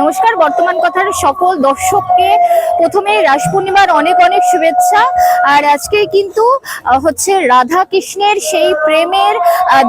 নমস্কার, বর্তমান কথার সকল দর্শককে প্রথমে রাস পূর্ণিমার অনেক অনেক শুভেচ্ছা। আর আজকে কিন্তু হচ্ছে রাধা কৃষ্ণের সেই প্রেমের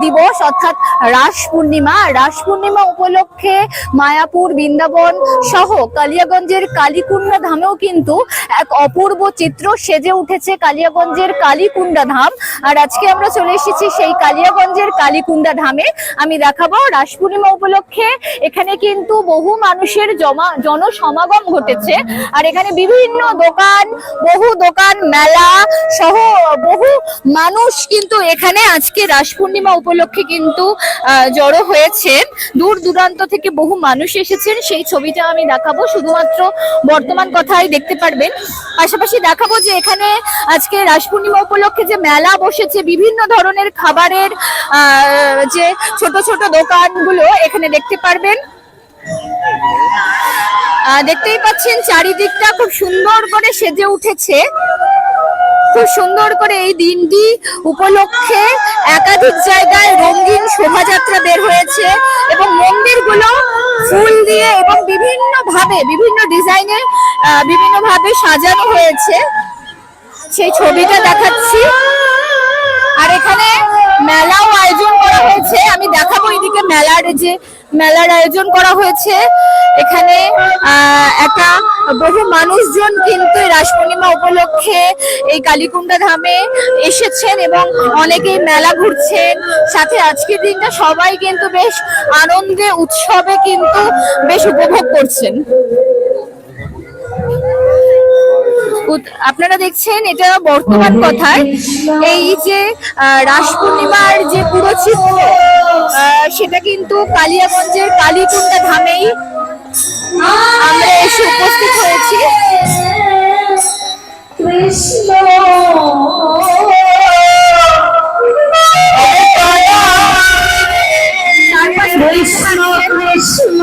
দিবস, অর্থাৎ রাস পূর্ণিমা রাস পূর্ণিমা উপলক্ষে মায়াপুর, বৃন্দাবন সহ কালিয়াগঞ্জের কালীকুণ্ডা ধামেও কিন্তু এক অপূর্ব চিত্র সেজে উঠেছে কালিয়াগঞ্জের কালীকুণ্ডা ধাম। আর আজকে আমরা চলে এসেছি সেই কালিয়াগঞ্জের কালীকুণ্ডা ধামে। আমি দেখাবো রাস পূর্ণিমা উপলক্ষে এখানে কিন্তু বহু মানুষের জমা জনসমাগম ঘটেছে। আর এখানে বিভিন্ন দোকান, বহু দোকান, মেলা সহ বহু মানুষ কিন্তু এখানে আজকে রাস পূর্ণিমা উপলক্ষে কিন্তু জড়ো হয়েছেন দূর দূরান্ত থেকে বহু মানুষ এসেছেন। সেই ছবিটা আমি দেখাবো। শুধুমাত্র বর্তমান কথাই দেখতে পারবেন। পাশাপাশি দেখাবো যে এখানে আজকে রাস পূর্ণিমা উপলক্ষে যে মেলা বসেছে, বিভিন্ন ধরনের খাবারের যে ছোট ছোট দোকানগুলো এখানে দেখতে পারবেন। দেখতেই পাচ্ছেন চারিদিকটা খুব সুন্দর করে সেজে উঠেছে। খুব সুন্দর করে এই দিনটি উপলক্ষে একাধিক জায়গায় রঙিন শোভাযাত্রা বের হয়েছে এবং মন্দিরগুলো ফুল দিয়ে এবং বিভিন্ন ভাবে বিভিন্ন ডিজাইনে বিভিন্ন ভাবে সাজানো হয়েছে। সেই ছবিটা দেখাচ্ছি। আর এখানে মেলাও আয়োজন করা হয়েছে। আমি দেখাবো এদিকে মেলার যে মেলার আয়োজন করা হয়েছে। এখানে একটা বহু মানুষজন কিন্তু রাস পূর্ণিমা উপলক্ষে এই কালীকুণ্ডা ধামে এসেছেন এবং অনেকেই মেলা ঘুরছেন। সাথে আজকের দিনটা সবাই কিন্তু বেশ আনন্দে, উৎসবে কিন্তু বেশ উপভোগ করছেন। আপনারা দেখছেন, এটা বর্তমান কথায়। এই যে রাস পূর্ণিমার যে পুরো চিত্র সেটা কিন্তু কালিয়াগঞ্জের কালীকুণ্ডা ধামেই আমরা এসে উপস্থিত হয়েছি। কৃষ্ণ কৃষ্ণ কৃষ্ণ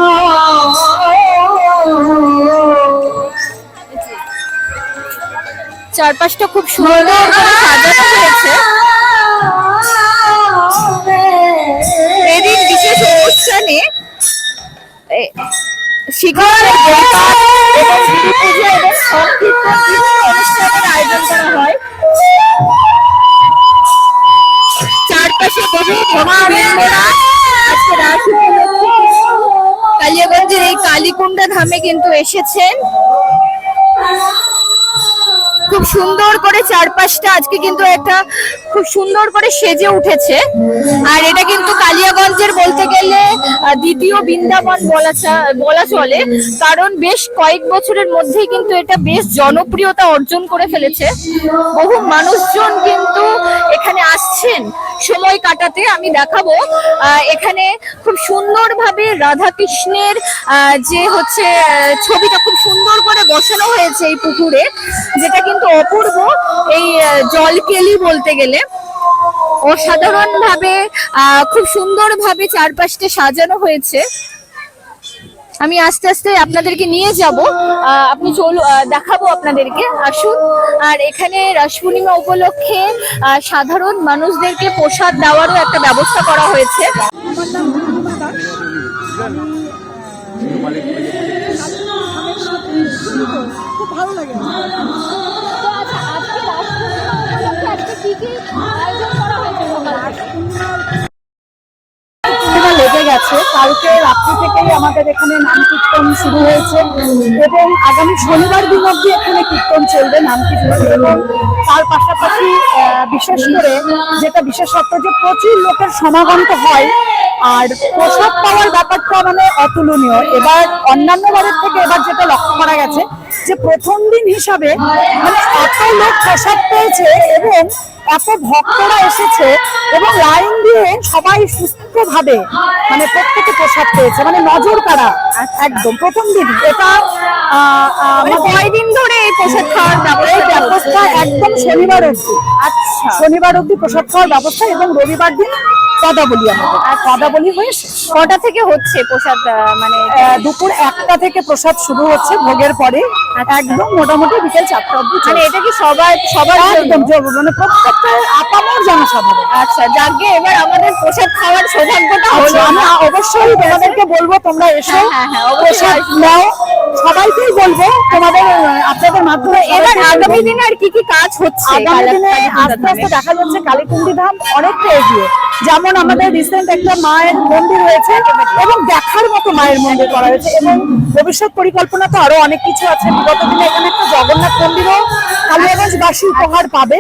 চারপাশটা খুব সুন্দর সাজানো হয়েছে। হয় চারপাশে কালিয়াগঞ্জের এই কালীকুণ্ডা ধামে কিন্তু এসেছেন। খুব সুন্দর করে চারপাশটা আজকে কিন্তু একটা খুব সুন্দর করে সেজে উঠেছে। আর এটা কিন্তু কালিয়াগঞ্জের বলতে গেলে দ্বিতীয় বৃন্দাবন বলা বলা চলে। কারণ বেশ কয়েক বছরের মধ্যেই কিন্তু এটা বেশ জনপ্রিয়তা অর্জন করে ফেলেছে। বহু মানুষজন কিন্তু এখানে আসছেন। সময় কাটাতে আমি দেখাবো। এখানে খুব সুন্দরভাবে রাধা কৃষ্ণের যে হচ্ছে ছবিটা খুব সুন্দর করে বসানো হয়েছে এই পুকুরে, যেটা কিন্তু অপূর্ব। এই জলকেলি বলতে গেলে। অসাধারণ ভাবে খুব সুন্দর ভাবে চারপাশটা সাজানো হয়েছে। আমি আস্তে আস্তে আপনাদেরকে নিয়ে যাব। আপনি চলো দেখাবো আপনাদেরকে। আসুন। আর এখানে রাস পূর্ণিমা উপলক্ষে সাধারণ মানুষদেরকে প্রসাদ দেওয়ারও একটা ব্যবস্থা করা হয়েছে। খুব ভালো লাগে। লেগে গেছে। কালকে রাত্রি থেকেই আমাদের এখানে নাম কীর্তন শুরু হয়েছে এবং আগামী শনিবার দিন অব্দি এখানে কীর্তন চলবে নাম কীর্তন তার পাশাপাশি বিশেষ করে যেটা বিশেষত্ব যে প্রচুর লোকের সমাগম তো হয়, আর প্রসাদ পাওয়ার ব্যাপারটা মানে অতুলনীয়। এবার অন্যান্য বারের থেকে এবার যেটা লক্ষ্য করা গেছে যে প্রথম দিন হিসাবে মানে এত লোক প্রসাদ পেয়েছে এবং এত ভক্তরা এসেছে এবং লাইন দিয়ে সবাই সুস্থভাবে মানে প্রত্যেকে প্রসাদ পেয়েছে মানে নজর কারা একদম। প্রথম দিন এটা মানে কয়দিন ধরে এই প্রসাদ খাওয়ার এই ব্যবস্থা ব্যবস্থা একদম শনিবার অবধি। আচ্ছা। শনিবার অবধি প্রসাদ খাওয়ার ব্যবস্থা এবং রবিবার দিন কদা বলি আমাদের কদা বলি হয়ে। কটা থেকে হচ্ছে প্রসাদ মানে দুপুর একটা থেকে প্রসাদ শুরু হচ্ছে ভোগের পরে। একদম মোটামুটি বিকেল চারটা অব্দি মানে এটা কি সবাই সবার একদম মানে প্রত্যেকটা আপামর জনসাধারণ। আচ্ছা যাকে এবার আমাদের প্রসাদ খাওয়ার সৌভাগ্যটা হলো আচ্ছা, আমি অবশ্যই তোমাদেরকে বলব তোমরা এসো। হ্যাঁ, হ্যাঁ, হ্যাঁ, অবশ্যই প্রসাদ নাও। সবাইকেই বলব তোমাদের আপনাদের মাধ্যমে এবার আগামী দিনে আর কি কি কাজ হচ্ছে? আগামী দিনে আস্তে আস্তে দেখা যাচ্ছে কালীকুণ্ডি ধাম অনেকটা এগিয়ে। যেমন আমাদের রিসেন্ট একটা মায়ের মন্দির হয়েছে এবং দেখার মতো মায়ের মন্দির করা হয়েছে এবং ভবিষ্যৎ পরিকল্পনা তো আরও অনেক কিছু আছে। বিগত দিনে এখানে একটা জগন্নাথ মন্দিরও কালিয়াগঞ্জবাসী উপহার পাবে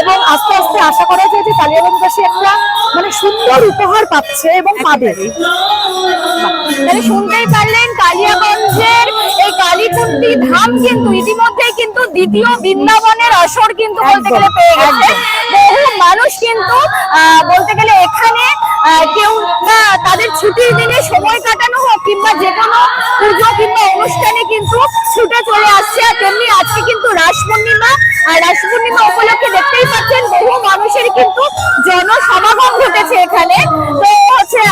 এবং আস্তে আস্তে আশা করা যায় যে কালিয়াগঞ্জবাসী একটা মানে সুন্দর উপহার পাচ্ছে এবং পাবে। শুনতেই পারলেন কালিয়াগঞ্জের এই কালীকুন্ডি ধাম কিন্তু ইতিমধ্যেই কিন্তু দ্বিতীয় বৃন্দাবনের আসর কিন্তু বলতে গেলে পেয়ে গেছে। বহু মানুষ কিন্তু আহ, বলতে গেলে এখানে কেউ না তাদের ছুটির দিনে সময় কাটানো হোক কিংবা যে কোনো পুজো কিংবা অনুষ্ঠানে কিন্তু ছুটে চলে আসছে। আর তেমনি আজকে কিন্তু রাস রাস পূর্ণিমা উপলক্ষে দেখতেই পাচ্ছেন বহু মানুষের কিন্তু জনসমাগম ঘটেছে এখানে। তো হচ্ছে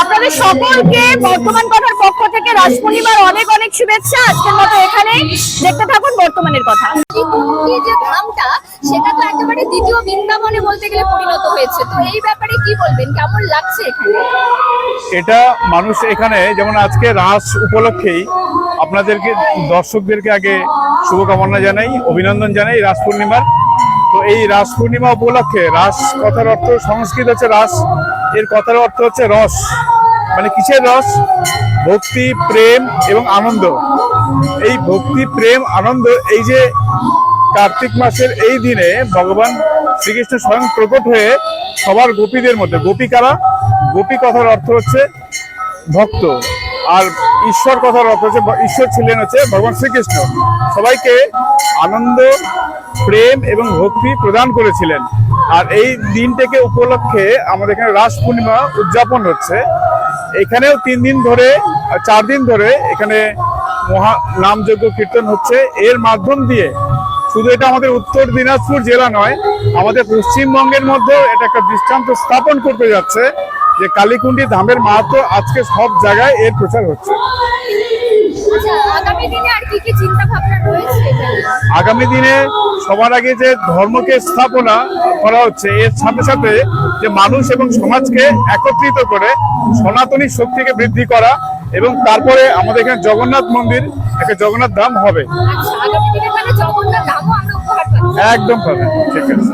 আপনাদের সকলকে বর্তমান কথার পক্ষ থেকে রাস পূর্ণিমার অনেক অনেক শুভেচ্ছা। আজকের মতো এখানেই দেখতে থাকুন বর্তমানের কথা। এই যে ধামটা সেটা তো একেবারে দ্বিতীয় বৃন্দাবনে বলতে গেলে পরিণত হয়েছে। তো এই ব্যাপারে কি বলবেন? কেমন লাগছে এখানে? এটা মানুষ এখানে যেমন আজকে রাস উপলক্ষেই আপনাদেরকে, দর্শকদেরকে আগে শুভকামনা জানাই, অভিনন্দন জানাই রাস পূর্ণিমার। তো এই রাস পূর্ণিমা উপলক্ষে, রাস কথার অর্থ সংস্কৃত হচ্ছে রাস, এর কথার অর্থ হচ্ছে রস। মানে কিসের রস? ভক্তি, প্রেম এবং আনন্দ। এই ভক্তি, প্রেম, আনন্দ, এই যে কার্তিক মাসের এই দিনে ভগবান শ্রীকৃষ্ণ স্বয়ং প্রকট হয়ে সবার গোপীদের মধ্যে গোপিকারা গোপী কথার অর্থ হচ্ছে ভক্ত। আর ঈশ্বর কথার অর্থ হচ্ছে ঈশ্বর ছিলেন হচ্ছে ভগবান শ্রীকৃষ্ণ। সবাইকে আনন্দ, প্রেম এবং ভক্তি প্রদান করেছিলেন। আর এই দিনটাকে উপলক্ষে আমাদের এখানে রাস পূর্ণিমা উদযাপন হচ্ছে। এখানেও তিন দিন ধরে চার দিন ধরে এখানে মহা নামযজ্ঞ কীর্তন হচ্ছে। এর মাধ্যম দিয়ে শুধু এটা আমাদের উত্তর দিনাজপুর জেলা নয়, আমাদের পশ্চিমবঙ্গের মধ্যেও এটা একটা দৃষ্টান্ত স্থাপন করতে যাচ্ছে। যে কালীকুন্ডি ধামের মাহাত্ম আজকে সব জায়গায় এর প্রচার হচ্ছে। আচ্ছা আগামী দিনে সবার আগে যে ধর্মকে স্থাপনা করা হচ্ছে এর সাথে সাথে যে মানুষ এবং সমাজকে একত্রিত করে সনাতনী শক্তিকে বৃদ্ধি করা এবং তারপরে আমাদের এখানে জগন্নাথ মন্দির একটা জগন্নাথ ধাম হবে। আচ্ছা একদম পাবেন ঠিক আছে।